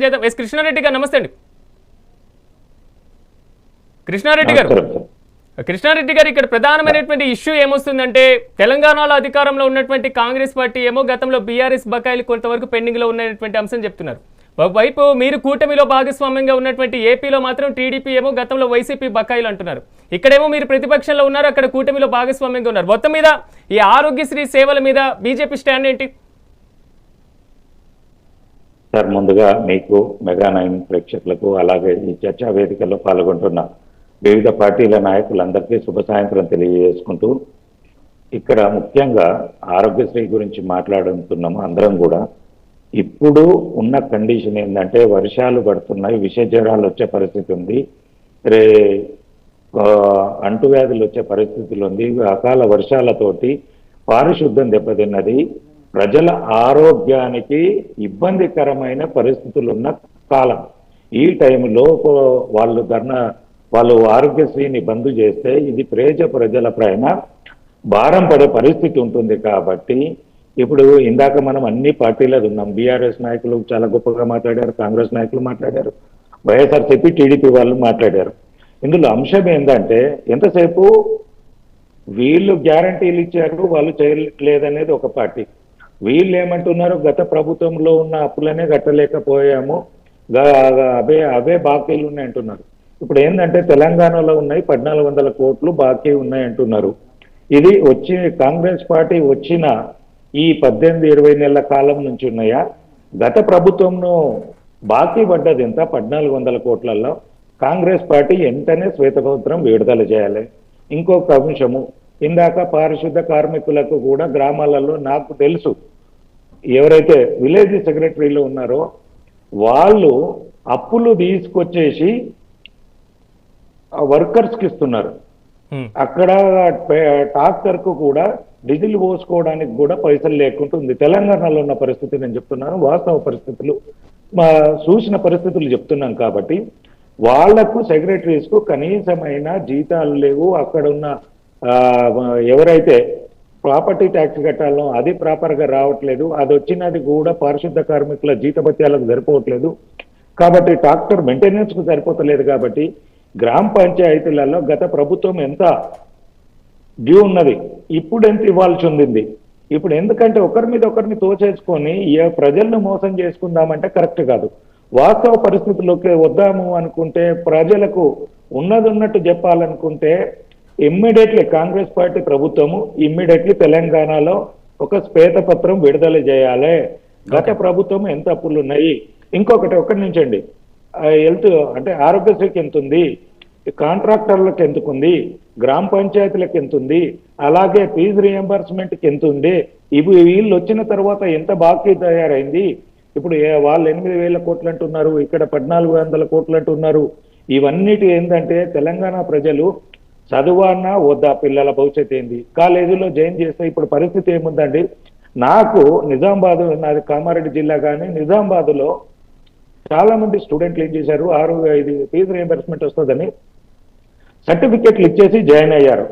ప్రయత్నం చేద్దాం? ఎస్ కృష్ణారెడ్డి గారు నమస్తే అండి. కృష్ణారెడ్డి గారు. కృష్ణారెడ్డి గారు ఇక్కడ ప్రధానమైనటువంటి ఇష్యూ ఏమొస్తుందంటే తెలంగాణలో అధికారంలో ఉన్నటువంటి కాంగ్రెస్ పార్టీ ఏమో గతంలో బీఆర్ఎస్ బకాయిలు కొంతవరకు పెండింగ్లో ఉన్నటువంటి అంశం చెప్తున్నారు. ఒకవైపు మీరు కూటమిలో భాగస్వామ్యంగా ఉన్నటువంటి ఏపీలో మాత్రం టీడీపీ ఏమో గతంలో వైసీపీ బకాయిలు అంటున్నారు. ఇక్కడేమో మీరు ప్రతిపక్షంలో ఉన్నారు అక్కడ కూటమిలో భాగస్వామ్యంగా ఉన్నారు. మొత్తం మీద ఈ ఆరోగ్యశ్రీ సేవల మీద బీజేపీ స్టాండ్ ఏంటి? సార్ ముందుగా మీకు మెగా నైన్ ప్రేక్షకులకు అలాగే ఈ చర్చా వేదికలో పాల్గొంటున్న వివిధ పార్టీల నాయకులందరికీ శుభ సాయంత్రం తెలియజేసుకుంటూ ఇక్కడ ముఖ్యంగా ఆరోగ్యశ్రీ గురించి మాట్లాడుతున్నాము అందరం కూడా. ఇప్పుడు ఉన్న కండిషన్ ఏంటంటే వర్షాలు పడుతున్నాయి విష జ్వరాలు వచ్చే పరిస్థితి ఉంది రే అంటువ్యాధులు వచ్చే పరిస్థితులు ఉంది అకాల వర్షాలతోటి పారిశుద్ధం దెబ్బతిన్నది ప్రజల ఆరోగ్యానికి ఇబ్బందికరమైన పరిస్థితులు ఉన్న కాలం. ఈ టైంలో వాళ్ళు ధర్నా వాళ్ళు ఆరోగ్యశ్రీని బంద్ చేస్తే ఇది ప్రేజ ప్రజల పైన భారం పడే పరిస్థితి ఉంటుంది కాబట్టి ఇప్పుడు ఇందాక మనం అన్ని పార్టీలది ఉన్నాం. బీఆర్ఎస్ నాయకులు చాలా గొప్పగా మాట్లాడారు కాంగ్రెస్ నాయకులు మాట్లాడారు వైఎస్ఆర్సీపీ టీడీపీ వాళ్ళు మాట్లాడారు. ఇందులో అంశం ఏంటంటే ఎంతసేపు వీళ్ళు గ్యారంటీలు ఇచ్చారు వాళ్ళు చేయట్లేదనేది ఒక పార్టీ. వీళ్ళు ఏమంటున్నారు గత ప్రభుత్వంలో ఉన్న అప్పులనే కట్టలేకపోయాము. అవే అవే బాకీలు ఉన్నాయి అంటున్నారు. ఇప్పుడు ఏంటంటే తెలంగాణలో ఉన్నాయి పద్నాలుగు వందల కోట్లు బాకీ ఉన్నాయి అంటున్నారు. ఇది వచ్చి కాంగ్రెస్ పార్టీ వచ్చిన ఈ పద్దెనిమిది ఇరవై నెలల కాలం నుంచి ఉన్నాయా? గత ప్రభుత్వంను బాకీ పడ్డది ఎంత? పద్నాలుగు వందల కోట్లలో కాంగ్రెస్ పార్టీ వెంటనే శ్వేతపత్రం విడుదల చేయాలి. ఇంకొక అంశము ఇందాక పారిశుద్ధ కార్మికులకు కూడా గ్రామాలలో నాకు తెలుసు. ఎవరైతే విలేజ్ సెక్రటరీలు ఉన్నారో వాళ్ళు అప్పులు తీసుకొచ్చేసి వర్కర్స్కి ఇస్తున్నారు. అక్కడ ట్రాక్టర్కు కూడా డీజిల్ పోసుకోవడానికి కూడా పైసలు లేకుంటుంది తెలంగాణలో ఉన్న పరిస్థితి నేను చెప్తున్నాను వాస్తవ పరిస్థితులు మా చూసిన పరిస్థితులు చెప్తున్నాం కాబట్టి వాళ్ళకు సెక్రటరీస్కు కనీసమైన జీతాలు లేవు. అక్కడ ఉన్న ఎవరైతే ప్రాపర్టీ ట్యాక్స్ కట్టాలో అది ప్రాపర్గా రావట్లేదు. అది వచ్చినది కూడా పారిశుద్ధ కార్మికుల జీతభత్యాలకు సరిపోవట్లేదు. కాబట్టి ట్రాక్టర్ మెయింటెనెన్స్కు సరిపోతలేదు కాబట్టి గ్రామ పంచాయతీలలో గత ప్రభుత్వం ఎంత డ్యూ ఉన్నది ఇప్పుడు ఎంత ఇవ్వాల్సి ఉంది ఇప్పుడు ఎందుకంటే ఒకరి మీద ఒకరిని తోచేసుకొని ఏ ప్రజలను మోసం చేసుకుందామంటే కరెక్ట్ కాదు. వాస్తవ పరిస్థితుల్లోకి వద్దాము అనుకుంటే ప్రజలకు ఉన్నది ఉన్నట్టు చెప్పాలనుకుంటే ఇమ్మీడియట్లీ కాంగ్రెస్ పార్టీ ప్రభుత్వము ఇమ్మీడియట్లీ తెలంగాణలో ఒక శ్వేతపత్రం విడుదల చేయాలి. గత ప్రభుత్వం ఎంత అప్పులు ఉన్నాయి ఇంకొకటి ఒక్కటి నుంచండి. హెల్త్ అంటే ఆరోగ్యశ్రీకి ఎంత ఉంది కాంట్రాక్టర్లకు ఎంత ఉంది గ్రామ పంచాయతీలకు ఎంత ఉంది అలాగే ఫీజు రియంబర్స్మెంట్కి ఎంత ఉంది ఇవి వీళ్ళు వచ్చిన తర్వాత ఎంత బాకీ తయారైంది? ఇప్పుడు వాళ్ళు ఎనిమిది వేల కోట్లు అంటున్నారు ఇక్కడ పద్నాలుగు వందల కోట్లు అంటున్నారు. ఇవన్నిటి ఏంటంటే తెలంగాణ ప్రజలు చదువన్నా వద్దా పిల్లల భవిష్యత్ ఏంది? కాలేజీలో జాయిన్ చేస్తే ఇప్పుడు పరిస్థితి ఏముందండి? నాకు నిజామాబాద్ నాది కామారెడ్డి జిల్లా కానీ నిజామాబాద్లో చాలా మంది స్టూడెంట్లు ఏం చేశారు? ఆరు ఐదు ఫీజు రియంబర్స్మెంట్ వస్తుందని సర్టిఫికెట్లు ఇచ్చేసి జాయిన్ అయ్యారు.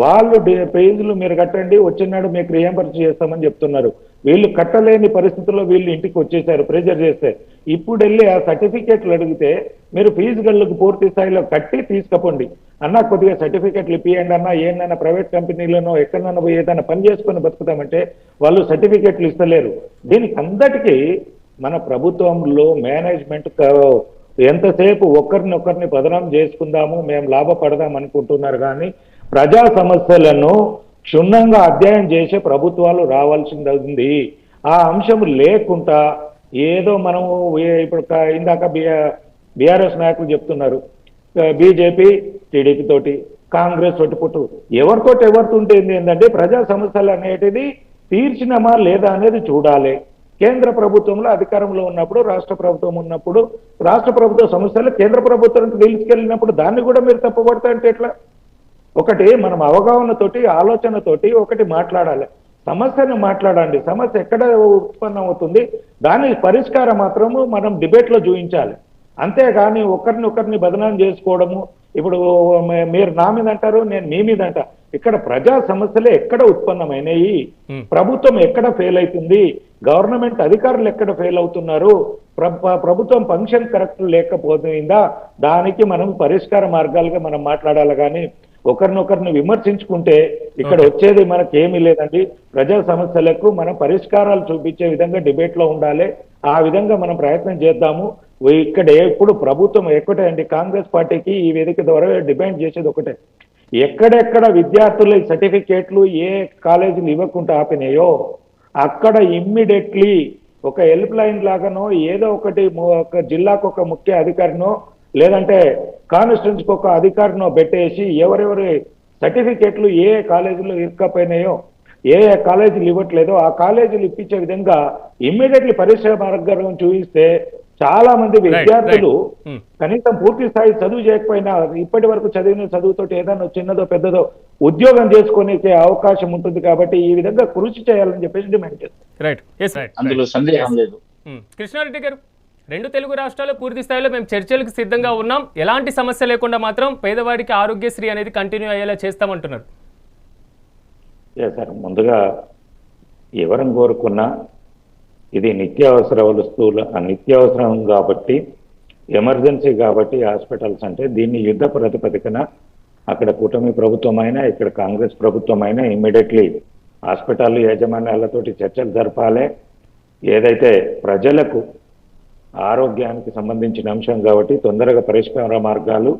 వాళ్ళు పేజీలు ఫీజులు మీరు కట్టండి వచ్చినాడు మీకు రియంబర్స్ చేస్తామని చెప్తున్నారు. వీళ్ళు కట్టలేని పరిస్థితుల్లో వీళ్ళు ఇంటికి వచ్చేసారు ప్రెజర్ చేస్తే. ఇప్పుడు వెళ్ళి ఆ సర్టిఫికేట్లు అడిగితే మీరు ఫీజు గళ్ళకు పూర్తి స్థాయిలో కట్టి తీసుకపోండి. అన్న కొద్దిగా సర్టిఫికెట్లు ఇప్పియండి అన్న ఏందన్నా ప్రైవేట్ కంపెనీలోనో ఎక్కడన్నా పోయి ఏదైనా పని చేసుకొని బతుకుతామంటే వాళ్ళు సర్టిఫికేట్లు ఇస్తలేరు. దీనికి అందరికీ మన ప్రభుత్వంలో మేనేజ్మెంట్ ఎంతసేపు ఎంతసేపు ఒకరినొకరిని బదనాం చేసుకుందాము మేము లాభపడదాం అనుకుంటున్నారు కానీ ప్రజా సమస్యలను క్షుణ్ణంగా అధ్యయనం చేసే ప్రభుత్వాలు రావాల్సింది. ఉంది ఆ అంశం లేకుండా ఏదో మనము ఇప్పుడు ఇందాక బీఆర్ఎస్ నాయకులు చెప్తున్నారు. బీజేపీ టీడీపీ తోటి కాంగ్రెస్ తోటి పుట్టు ఎవరితోటి ఎవరితో ఏంటంటే ప్రజా సమస్యలు అనేటిది తీర్చినమా లేదా అనేది చూడాలి. కేంద్ర ప్రభుత్వంలో అధికారంలో ఉన్నప్పుడు రాష్ట్ర ప్రభుత్వం ఉన్నప్పుడు రాష్ట్ర ప్రభుత్వ సమస్యలు కేంద్ర ప్రభుత్వానికి తీసుకెళ్ళినప్పుడు దాన్ని కూడా మీరు తప్పుపడతా అంటే ఎట్లా? ఒకటి మనం అవగాహనతోటి ఆలోచనతోటి ఒకటి మాట్లాడాలి. సమస్యను మాట్లాడండి. సమస్య ఎక్కడ ఉత్పన్నం అవుతుంది? దాని పరిష్కారం మాత్రము మనం డిబేట్లో చూపించాలి అంతేగాని ఒకరిని ఒకరిని బదనాం చేసుకోవడము. ఇప్పుడు మీరు నా మీద అంటారు నేను మీ మీద అంట. ఇక్కడ ప్రజా సమస్యలు ఎక్కడ ఉత్పన్నమైనవి. ప్రభుత్వం ఎక్కడ ఫెయిల్ అవుతుంది? గవర్నమెంట్ అధికారులు ఎక్కడ ఫెయిల్ అవుతున్నారు? ప్ర- ప్రభుత్వం ఫంక్షన్ కరెక్ట్ లేకపోతుందా దానికి మనం పరిష్కార మార్గాలుగా మనం మాట్లాడాలి కానీ ఒకరినొకరిని విమర్శించుకుంటే ఇక్కడ వచ్చేది మనకి ఏమీ లేదండి. ప్రజా సమస్యలకు మనం పరిష్కారాలు చూపించే విధంగా డిబేట్లో ఉండాలి. ఆ విధంగా మనం ప్రయత్నం చేద్దాము. ఇక్కడ ఎప్పుడు ప్రభుత్వం ఎక్కటే అండి. కాంగ్రెస్ పార్టీకి ఈ వేదిక ద్వారా డిమాండ్ చేసేది ఒకటే. ఎక్కడెక్కడ విద్యార్థుల సర్టిఫికేట్లు ఏ కాలేజీలు ఇవ్వకుండా ఆపినాయో అక్కడ ఇమ్మీడియట్లీ ఒక హెల్ప్ లైన్ లాగానో ఏదో ఒకటి ఒక జిల్లాకు ఒక ముఖ్య అధికారినో లేదంటే కాన్స్టిట్యూన్సీకి ఒక అధికారినో పెట్టేసి ఎవరెవరి సర్టిఫికేట్లు ఏ కాలేజీలో ఇరుక్కపోయినాయో ఏ ఏ కాలేజీలు ఇవ్వట్లేదో ఆ కాలేజీలు ఇప్పించే విధంగా ఇమ్మీడియట్లీ పరిశ్రమ మార్గం చూపిస్తే చాలా మంది విద్యార్థులు Hmm. కనీసం పూర్తి స్థాయి చదువు చేయకపోయినా ఇప్పటి వరకు చదివిన చదువుతోటి ఏదైనా చిన్నదో పెద్దదో ఉద్యోగం చేసుకునే అవకాశం ఉంటుంది కాబట్టి ఈ విధంగా కృషి చేయాలని చెప్పేసి డిమాండ్ చేస్తాం రైట్ ఎస్ రైట్ అందులో సందేహం లేదు. ఉమ్. కృష్ణారెడ్డి గారు? రెండు తెలుగు రాష్ట్రాల్లో పూర్తి స్థాయిలో మేము చర్చలకు సిద్ధంగా ఉన్నాం. ఎలాంటి సమస్య లేకుండా మాత్రం పేదవాడికి ఆరోగ్యశ్రీ అనేది కంటిన్యూ అయ్యేలా చేస్తామంటున్నారు. ఏ సార్ ముందుగా ఎవరం కోరుకున్నా ఇది నిత్యావసర వస్తువులు నిత్యావసరం కాబట్టి ఎమర్జెన్సీ కాబట్టి హాస్పిటల్స్ అంటే దీన్ని యుద్ధ ప్రతిపదికన అక్కడ కూటమి ప్రభుత్వం అయినా ఇక్కడ కాంగ్రెస్ ప్రభుత్వం అయినా ఇమ్మీడియట్లీ హాస్పిటల్ యాజమాన్యాలతోటి చర్చలు జరపాలి. ఏదైతే ప్రజలకు ఆరోగ్యానికి సంబంధించిన అంశం కాబట్టి తొందరగా పరిష్కార మార్గాలు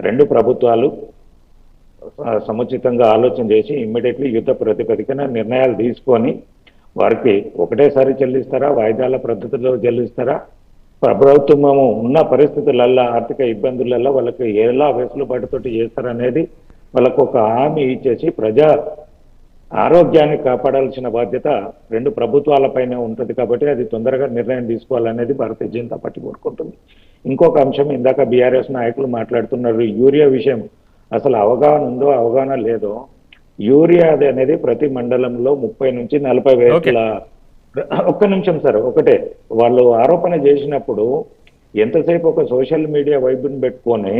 రెండు ప్రభుత్వాలు సముచితంగా ఆలోచన చేసి ఇమ్మీడియట్లీ యుద్ధ ప్రతిపదికన నిర్ణయాలు తీసుకొని వారికి ఒకటేసారి చెల్లిస్తారా వాయిదాల పద్ధతిలో చెల్లిస్తారా? ప్రభుత్వము ఉన్న పరిస్థితులల్లో ఆర్థిక ఇబ్బందులలో వాళ్ళకి ఎలా వెసులుబాటుతోటి చేస్తారనేది వాళ్ళకు ఒక హామీ ఇచ్చేసి ప్రజా ఆరోగ్యాన్ని కాపాడాల్సిన బాధ్యత రెండు ప్రభుత్వాలపైనే ఉంటుంది కాబట్టి అది తొందరగా నిర్ణయం తీసుకోవాలనేది భారతీయ జనతా పార్టీ కోరుకుంటుంది. ఇంకొక అంశం ఇందాక బీఆర్ఎస్ నాయకులు మాట్లాడుతున్నారు యూరియా విషయం. అసలు అవగాహన ఉందో అవగాహన లేదో యూరియా అది అనేది ప్రతి మండలంలో ముప్పై నుంచి నలభై వేల ఒక్క నిమిషం సార్ ఒకటే. వాళ్ళు ఆరోపణ చేసినప్పుడు ఎంతసేపు ఒక సోషల్ మీడియా వైపుని పెట్టుకొని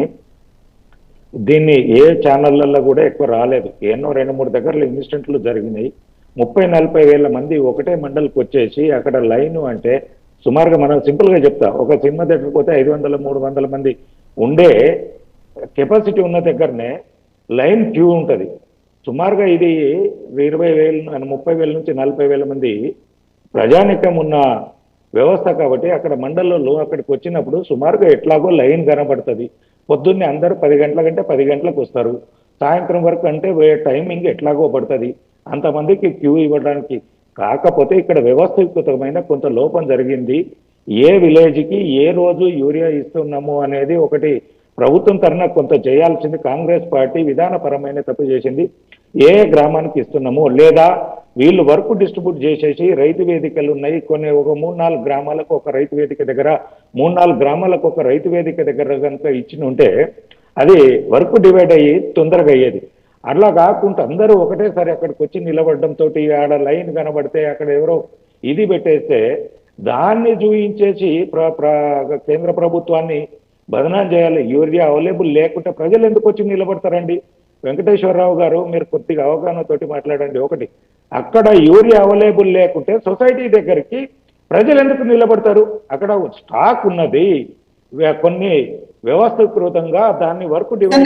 దీన్ని ఏ ఛానళ్ళలో కూడా ఎక్కువ రాలేదు. ఎన్నో రెండు మూడు దగ్గరలో ఇన్సిడెంట్లు జరిగినాయి. ముప్పై నలభై వేల మంది ఒకటే మండలికి వచ్చేసి అక్కడ లైన్ అంటే సుమారుగా మనం సింపుల్గా చెప్తా. ఒక సినిమా దగ్గరికి పోతే ఐదు వందల మూడు వందల మంది ఉండే కెపాసిటీ ఉన్న దగ్గరనే లైన్ క్యూ ఉంటుంది. సుమారుగా ఇది ఇరవై వేలు ముప్పై వేల నుంచి నలభై వేల మంది ప్రజానికం ఉన్న వ్యవస్థ కాబట్టి అక్కడ మండలంలో అక్కడికి వచ్చినప్పుడు సుమారుగా ఎట్లాగో లైన్ కనబడుతుంది. పొద్దున్నే అందరూ పది గంటల కంటే పది గంటలకు వస్తారు. సాయంత్రం వరకు అంటే టైమింగ్ ఎట్లాగో పడుతుంది. అంతమందికి క్యూ ఇవ్వడానికి కాకపోతే ఇక్కడ వ్యవస్థీకృతమైన కొంత లోపం జరిగింది. ఏ విలేజ్కి ఏ రోజు యూరియా ఇస్తున్నాము అనేది ఒకటి ప్రభుత్వం తరఫున కొంత చేయాల్సింది కాంగ్రెస్ పార్టీ విధానపరమైన తప్పు చేసింది. ఏ గ్రామానికి ఇస్తున్నాము లేదా వీళ్ళు వర్క్ డిస్ట్రిబ్యూట్ చేసేసి రైతు వేదికలు ఉన్నాయి. కొన్ని ఒక మూడు నాలుగు గ్రామాలకు ఒక రైతు వేదిక దగ్గర మూడు నాలుగు గ్రామాలకు ఒక రైతు వేదిక దగ్గర కనుక ఇచ్చిన ఉంటే అది వర్క్ డివైడ్ అయ్యి తొందరగా అయ్యేది. అట్లా కాకుండా అందరూ ఒకటేసారి అక్కడికి వచ్చి నిలబడడంతో తోటి ఆడ లైన్ కనబడితే అక్కడ ఎవరో ఇది పెట్టేస్తే దాన్ని చూయించేసి ప్ర- ప్ర- కేంద్ర ప్రభుత్వాన్ని బదనాం చేయాలి. యూరియా అవైలబుల్ లేకుంటే ప్రజలు ఎందుకు వచ్చి నిలబడతారండి? వెంకటేశ్వరరావు గారు మీరు కొద్దిగా అవగాహనతోటి మాట్లాడండి. ఒకటి అక్కడ యూరియా అవైలబుల్ లేకుంటే సొసైటీ దగ్గరికి ప్రజలు ఎందుకు నిలబడతారు? అక్కడ స్టాక్ ఉన్నది. కొన్ని వ్యవస్థీకృతంగా దాన్ని వర్క్ డివైడ్